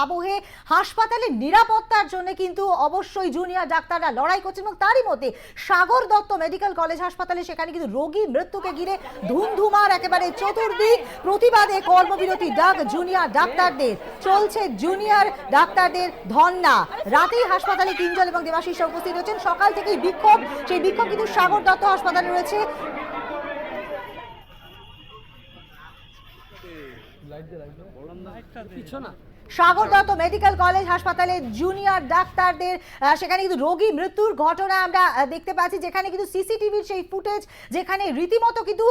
আবহে হাসপাতালের নিরাপত্তার জন্য কিন্তু অবশ্যই জুনিয়র ডাক্তাররা লড়াই করছেন এবং তারই মধ্যে সাগর দত্ত মেডিকেল কলেজ হাসপাতালে সেখানে কিন্তু রোগী মৃত্যুকে ঘিরে ধুমধুমার একেবারে চতুর্দিক প্রতিবাদে কর্মবিরতি ডাক জুনিয়র ডাক্তারদের। চলছে জুনিয়র ডাক্তারদের ধর্না রাতেই হাসপাতালে তিনজন এবং দেবাশিসরা উপস্থিত হচ্ছেন। সকাল থেকেই বিক্ষোভ। সেই বিক্ষোভ কিন্তু সাগর দত্ত হাসপাতালে রয়েছে। সাগর দত্ত মেডিকেল কলেজ হাসপাতালে জুনিয়র ডাক্তারদের। সেখানে কিন্তু রোগী মৃত্যুর ঘটনা আমরা দেখতে পাচ্ছি। যেখানে কিন্তু সিসিটিভির সেই ফুটেজ যেখানে রীতিমতো কিন্তু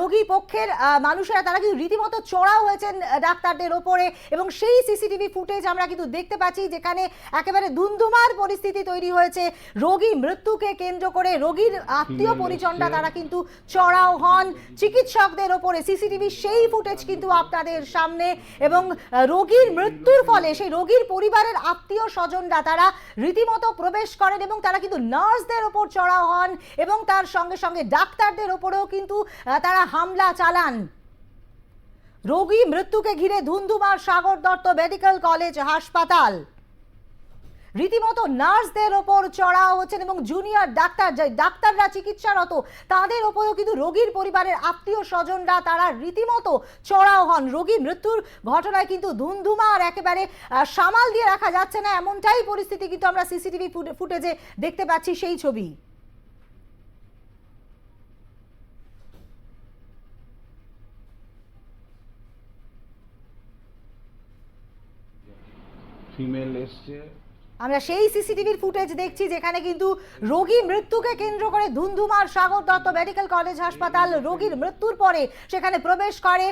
রোগী পক্ষের মানুষেরা তারা কিন্তু রীতিমতো চড়াও হয়েছেন ডাক্তারদের ওপরে। এবং সেই সিসিটিভি ফুটেজ আমরা কিন্তু দেখতে পাচ্ছি যেখানে একেবারে দুমদুমার পরিস্থিতি তৈরি হয়েছে। রোগী মৃত্যুকে কেন্দ্র করে রোগীর আত্মীয় পরিজনরা তারা কিন্তু চড়াও হন। চিকিৎসকদের ওপরে সিসিটিভি সেই ফুটেজ কিন্তু আপনাদের সামনে। এবং রোগীর রোগীর মৃত্যুর ফলে সেই রোগীর পরিবারের আত্মীয় স্বজনরা, তারা রীতিমতো প্রবেশ করেন এবং তারা কিন্তু নার্সদের ওপর চড়া হন এবং তার সঙ্গে সঙ্গে ডাক্তারদের ওপরেও কিন্তু তারা হামলা চালান। রোগী মৃত্যুকে ঘিরে ধুন্ধুমার সাগর দত্ত মেডিকেল কলেজ হাসপাতাল। রীতিমতো নার্সদের ওপর চড়াও হচ্ছেন এবং জুনিয়র ডাক্তার যে ডাক্তাররা চিকিৎসারত, তাদের ওপরেও কিন্তু রোগীর পরিবারের আত্মীয় স্বজনরা তারা রীতিমতো চড়াও হন। রোগী মৃত্যুর ঘটনায় কিন্তু ধুমধুমার একেবারে সামাল দিয়ে রাখা যাচ্ছে না। এমনটাই পরিস্থিতি কিন্তু আমরা সিসিটিভি ফুটেজে দেখতে পাচ্ছি সেই ছবি। ফিমেল এসছে। আমরা সেই সিসিটিভির ফুটেজ দেখছি যেখানে কিন্তু রোগী মৃত্যুকে কেন্দ্র করে ধুন্ধুমার সাগর দত্ত মেডিকেল কলেজ হাসপাতাল রোগীর মৃত্যুর পরে সেখানে প্রবেশ করে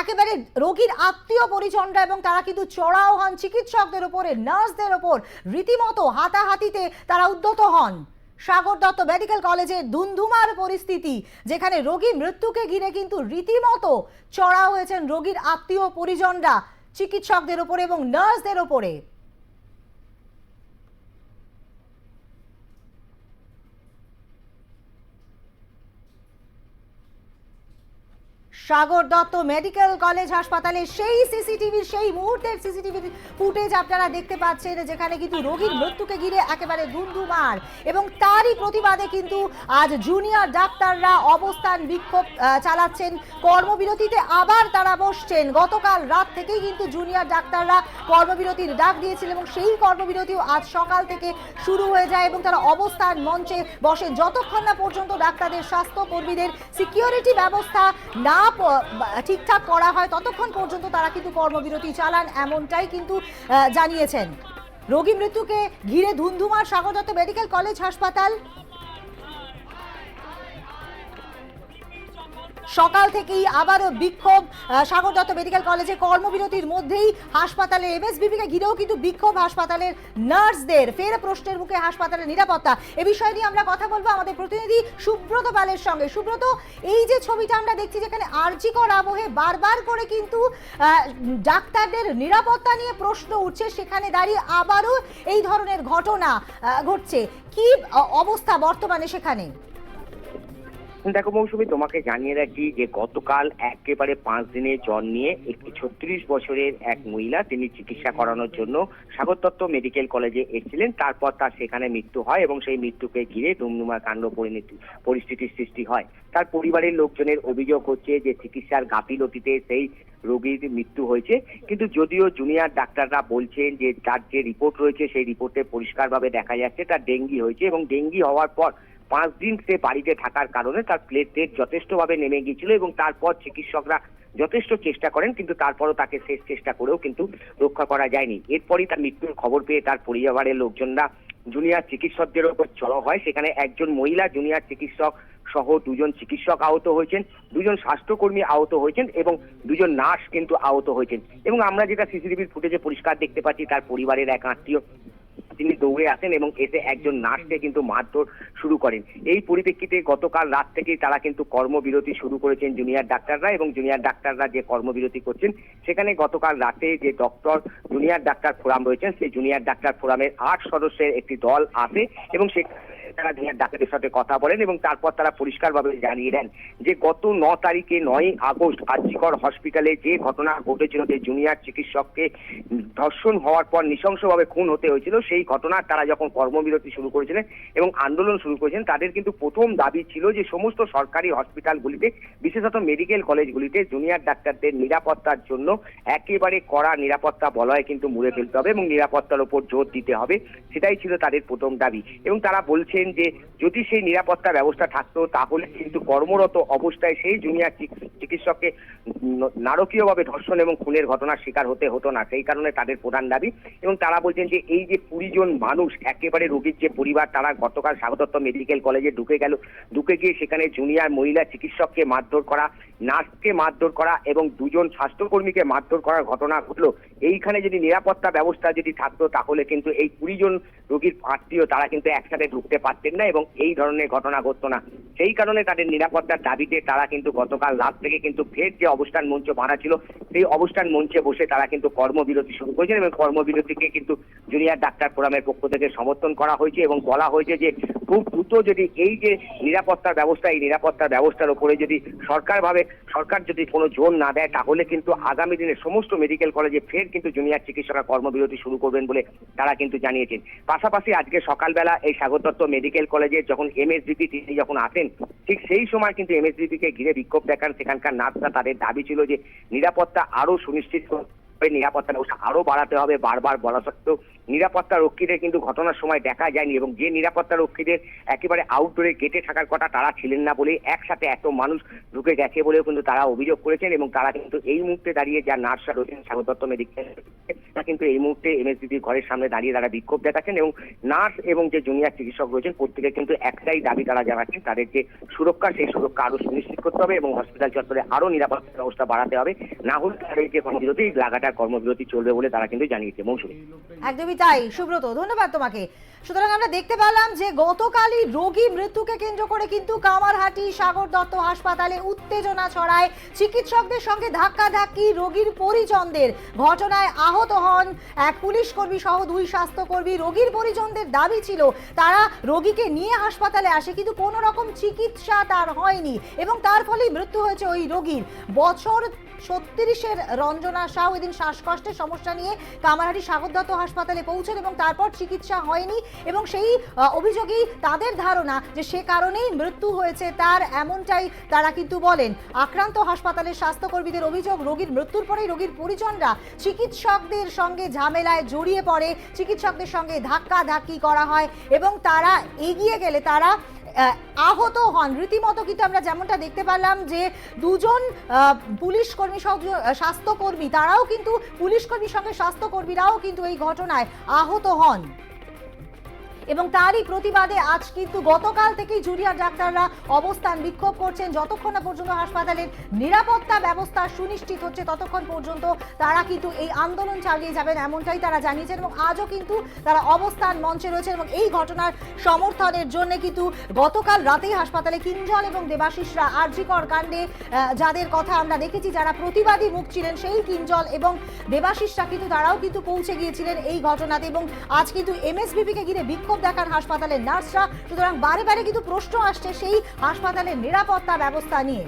একেবারে রোগীর আত্মীয় পরিজনরা এবং তারা কিন্তু চড়াও হন চিকিৎসকদের ওপরে নার্সদের ওপর রীতিমতো হাতাহাতিতে তারা উদ্যত হন। সাগর দত্ত মেডিকেল কলেজের ধুন্ধুমার পরিস্থিতি, যেখানে রোগী মৃত্যুকে ঘিরে কিন্তু রীতিমতো চড়া হয়েছেন রোগীর আত্মীয় পরিজনরা, চিকিৎসকদের ওপরে এবং নার্সদের ওপরে সাগর দত্ত মেডিকেল কলেজ হাসপাতালে সেই সিসিটিভি, সেই মুহূর্তের সিসিটিভি ফুটেজ আপনারা দেখতে পাচ্ছেন, যেখানে কিন্তু রোগীর মৃত্যুকে ঘিরে একেবারে ধুমধুমার এবং তারই প্রতিবাদে কিন্তু আজ জুনিয়র ডাক্তাররা অবস্থান বিক্ষোভ চালাচ্ছেন। কর্মবিরতিতে আবার তারা বসছেন। গতকাল রাত থেকেই কিন্তু জুনিয়র ডাক্তাররা কর্মবিরতির ডাক দিয়েছিল এবং সেই কর্মবিরতিও আজ সকাল থেকে শুরু হয়ে যায় এবং তারা অবস্থান মঞ্চে বসে যতক্ষণ না পর্যন্ত ডাক্তারদের স্বাস্থ্যকর্মীদের সিকিউরিটি ব্যবস্থা না ঠিকঠাক করা হয়, ততক্ষণ পর্যন্ত তারা কিন্তু কর্মবিরতি চালান, এমনটাই কিন্তু জানিয়েছেন। রোগী মৃত্যুকে ঘিরে ধুন্ধুমার স্বাগত মেডিকেল কলেজ হাসপাতাল। সকাল থেকেই আবারও বিক্ষোভ সাগর দত্ত মেডিকেল কলেজে কর্মবিরতির মধ্যেই হাসপাতালের এমএসবিপিকে ঘিরেও কিন্তু বিক্ষোভ হাসপাতালের নার্সদের। ফের প্রশ্নের মুখে হাসপাতালের নিরাপত্তা। এ বিষয় নিয়ে আমরা কথা বলব আমাদের প্রতিনিধি সুব্রত পালের সঙ্গে। সুব্রত, এই যে ছবিটা আমরা দেখছি যেখানে আর্জিকর আবহে বারবার করে কিন্তু ডাক্তারদের নিরাপত্তা নিয়ে প্রশ্ন উঠছে, সেখানে দাঁড়িয়ে আবারও এই ধরনের ঘটনা ঘটছে। কি অবস্থা বর্তমানে সেখানে? দেখো মৌসুমি, তোমাকে জানিয়ে রাখি যে গতকাল একেবারে পাঁচ দিনের জ্বর নিয়ে একটি ছত্রিশ বছরের এক মহিলা তিনি চিকিৎসা করানোর জন্য সাগর দত্ত মেডিকেল কলেজে এসেছিলেন। তারপর তার সেখানে মৃত্যু হয় এবং সেই মৃত্যুকে ঘিরে দুমদুমা কাণ্ড পরিণতি, পরিস্থিতির সৃষ্টি হয়। তার পরিবারের লোকজনের অভিযোগ হচ্ছে যে চিকিৎসার গাফিলতিতে সেই রোগীর মৃত্যু হয়েছে। কিন্তু যদিও জুনিয়র ডাক্তাররা বলছেন যে তার যে রিপোর্ট রয়েছে, সেই রিপোর্টে পরিষ্কারভাবে দেখা যাচ্ছে তার ডেঙ্গি হয়েছে এবং ডেঙ্গি হওয়ার পর পাঁচ দিন সে বাড়িতে থাকার কারণে তার প্লেটলেট যথেষ্টভাবে নেমে গিয়েছিল এবং তারপর চিকিৎসকরা যথেষ্ট চেষ্টা করেন, কিন্তু তারপরও তাকে শেষ চেষ্টা করেও কিন্তু রক্ষা করা যায়নি। এরপরই তার মৃত্যুর খবর পেয়ে তার পরিবারের লোকজনরা জুনিয়র চিকিৎসকদের ওপর চড়াও হয়। সেখানে একজন মহিলা, জুনিয়র চিকিৎসক সহ দুজন চিকিৎসক আহত হয়েছেন, দুজন স্বাস্থ্যকর্মী আহত হয়েছেন এবং দুজন নার্স কিন্তু আহত হয়েছেন। এবং আমরা যেটা সিসিটিভির ফুটেজে পরিষ্কার দেখতে পাচ্ছি, তার পরিবারের এক আত্মীয় তিনি দৌড়ে আসেন এবং এতে একজন নার্সকে কিন্তু মারধর শুরু করেন। এই পরিপ্রেক্ষিতে গতকাল রাত থেকেই তারা কিন্তু কর্মবিরতি শুরু করেছেন জুনিয়র ডাক্তাররা এবং জুনিয়র ডাক্তাররা যে কর্মবিরতি করছেন, সেখানে গতকাল রাতে যে ডক্টর জুনিয়র ডাক্তার ফোরাম রয়েছেন, সেই জুনিয়র ডাক্তার ফোরামের আট সদস্যের একটি দল আসে এবং সে তারা জুনিয়র ডাক্তারের সাথে কথা বলেন এবং তারপর তারা পরিষ্কারভাবে জানিয়ে দেন যে গত ন তারিখে নয় আগস্ট আর্জিকর হসপিটালে যে ঘটনা ঘটেছিল, যে জুনিয়র চিকিৎসককে ধর্ষণ হওয়ার পর নৃশংসভাবে খুন হতে হয়েছিল, সেই ঘটনার তারা যখন কর্মবিরতি শুরু করেছিলেন এবং আন্দোলন শুরু করেছেন তাদের কিন্তু প্রথম দাবি ছিল যে সমস্ত সরকারি হসপিটালগুলিতে, বিশেষত মেডিকেল কলেজগুলিতে জুনিয়র ডাক্তারদের নিরাপত্তার জন্য একেবারে কড়া নিরাপত্তা বলয় কিন্তু মুড়ে ফেলতে হবে এবং নিরাপত্তার উপর জোর দিতে হবে। সেটাই ছিল তাদের প্রথম দাবি। এবং তারা বলছেন যে, যদি সেই নিরাপত্তা ব্যবস্থা থাকতো, তাহলে কিন্তু কর্মরত অবস্থায় সেই জুনিয়র চিকিৎসককে নারকীয়ভাবে ধর্ষণ এবং খুনের ঘটনার শিকার হতে হতো না। সেই কারণে তাদের প্রধান দাবি। এবং তারা বলছেন যে, এই যে কুড়ি জন মানুষ, একেবারে রোগীর যে পরিবার, তারা গতকাল স্বাগতত্ব মেডিকেল কলেজে ঢুকে গেল। ঢুকে গিয়ে সেখানে জুনিয়র মহিলা চিকিৎসককে মারধর করা নার্সকে মারধর করা এবং দুজন স্বাস্থ্যকর্মীকে মারধর করার ঘটনা ঘটলো। এইখানে যদি নিরাপত্তা ব্যবস্থা যদি থাকতো, তাহলে কিন্তু এই কুড়ি জন রোগীর আত্মীয় তারা কিন্তু একসাথে ঢুকতে পারতেন না এবং এই ধরনের ঘটনা ঘটতো না। সেই কারণে তাদের নিরাপত্তার দাবিতে তারা কিন্তু গতকাল রাত থেকে কিন্তু ফের যে অবস্থান মঞ্চ বাঁধা ছিল, সেই অবস্থান মঞ্চে বসে তারা কিন্তু কর্মবিরতি শুরু করেছেন এবং কর্মবিরতিকে কিন্তু জুনিয়র ডাক্তার ফোরামের পক্ষ থেকে সমর্থন করা হয়েছে এবং বলা হয়েছে যে, খুব দ্রুত যদি এই যে নিরাপত্তার ব্যবস্থা, এই নিরাপত্তার ব্যবস্থার উপরে যদি সরকারভাবে সরকার যদি কোনো জোর না দেয়, তাহলে কিন্তু আগামী দিনে সমস্ত মেডিকেল কলেজে ফের কিন্তু জুনিয়র চিকিৎসকরা কর্মবিরতি শুরু করবেন বলে তারা কিন্তু জানিয়েছেন। পাশাপাশি আজকে সকালবেলা এই স্বাগত দত্ত মেডিকেল কলেজে যখন এমএসডিপি তিনি যখন আসেন, ঠিক সেই সময় কিন্তু এমএসডিপি কে ঘিরে বিক্ষোভ দেখান সেখানকার নার্সরা। তাদের দাবি ছিল যে নিরাপত্তা আরও সুনিশ্চিত নিরাপত্তা ব্যবস্থা আরও বাড়াতে হবে, বারবার বলা সত্ত্বেও নিরাপত্তা রক্ষীদের কিন্তু ঘটনার সময় দেখা যায়নি এবং যে নিরাপত্তা রক্ষীদের একেবারে আউটডোরে গেটে থাকার কথা তারা ছিলেন না বলে একসাথে এত মানুষ ঢুকে গেছে বলেও কিন্তু তারা অভিযোগ করেছেন এবং তারা কিন্তু এই মুহূর্তে দাঁড়িয়ে যা নার্সরা রয়েছেন স্বাগতত্ত মেডিকেল তারা কিন্তু এই মুহূর্তে এমএসডিপির ঘরের সামনে দাঁড়িয়ে তারা বিক্ষোভ দেখাচ্ছেন এবং নার্স এবং যে জুনিয়র চিকিৎসক রয়েছেন প্রত্যেকে কিন্তু একটাই দাবি তারা জানাচ্ছেন, তাদের যে সুরক্ষা, সেই সুরক্ষা আরও সুনিশ্চিত করতে হবে এবং হসপিটাল চত্বরে আরও নিরাপত্তা ব্যবস্থা বাড়াতে হবে। না হলে তাদের যে কর্মবিরতি, লাগাতার কর্মবিরতি চলবে বলে তারা কিন্তু জানিয়েছে। মৌসুমী। একদমই তাই সুব্রত, ধন্যবাদ তোমাকে। সুতরাং আমরা দেখতে পেলাম যে গতকালই রোগী মৃত্যুকে কেন্দ্র করে কিন্তু কামারহাটি সাগর দত্ত হাসপাতালে উত্তেজনা ছড়ায়। চিকিৎসকদের সঙ্গে ধাক্কাধাক্কি, রোগীর পরিজনদের ঘটনায় আহত হন এক পুলিশ কর্মী সহ দুই স্বাস্থ্যকর্মী। রোগীর পরিজনদের দাবি ছিল, তারা রোগীকে নিয়ে হাসপাতালে আসে কিন্তু কোনো রকম চিকিৎসা তার হয়নি এবং তার ফলেই মৃত্যু হয়েছে ওই রোগীর। বছর ছত্রিশের রঞ্জনা সাউ এদিন শ্বাসকষ্টের সমস্যা নিয়ে কামারহাটি সাগর দত্ত হাসপাতালে পৌঁছেন এবং তারপর চিকিৎসা হয়নি এবং সেই অভিযোগেই তাদের ধারণা যে সে কারণেই মৃত্যু হয়েছে তার এমনটাই তারা কিন্তু বলেন। আক্রান্ত হাসপাতালের স্বাস্থ্যকর্মীদের অভিযোগ, রোগীর মৃত্যুর পরেই রোগীর পরিজনরা চিকিৎসকদের সঙ্গে ঝামেলায় জড়িয়ে পড়ে, চিকিৎসকদের সঙ্গে ধাক্কা ধাক্কি করা হয় এবং তারা এগিয়ে গেলে তারা আহত হন। রীতিমতো কিন্তু আমরা যেমনটা দেখতে পেলাম যে দুজন পুলিশ কর্মী স্বাস্থ্যকর্মী, তারাও কিন্তু পুলিশ কর্মীর সঙ্গে স্বাস্থ্যকর্মীরাও কিন্তু এই ঘটনায় আহত হন। এবং তারই প্রতিবাদে আজ কিন্তু গতকাল থেকেই জুনিয়র ডাক্তাররা অবস্থান বিক্ষোভ করছেন। যতক্ষণ না পর্যন্ত হাসপাতালের নিরাপত্তা ব্যবস্থা সুনিশ্চিত হচ্ছে, ততক্ষণ পর্যন্ত তারা কিন্তু এই আন্দোলন চালিয়ে যাবেন এমনটাই তারা জানিয়েছেন এবং আজও কিন্তু তারা অবস্থান মঞ্চে রয়েছেন এবং এই ঘটনার সমর্থনের জন্য কিন্তু গতকাল রাতেই হাসপাতালে কিঞ্জল এবং দেবাশিসরা আরজিকর কাণ্ডে যাদের কথা আমরা দেখেছি, যারা প্রতিবাদী মুখ ছিলেন সেই কিঞ্জল এবং দেবাশিসরা কিন্তু তারাও কিন্তু পৌঁছে গিয়েছিলেন এই ঘটনাতে এবং আজ কিন্তু এমএসবিপিকে ঘিরে বিক্ষোভ দেখান হাসপাতালের নার্সরা। সুতরাং বারে বারে কিন্তু প্রশ্ন আসছে সেই হাসপাতালের নিরাপত্তা ব্যবস্থা নিয়ে।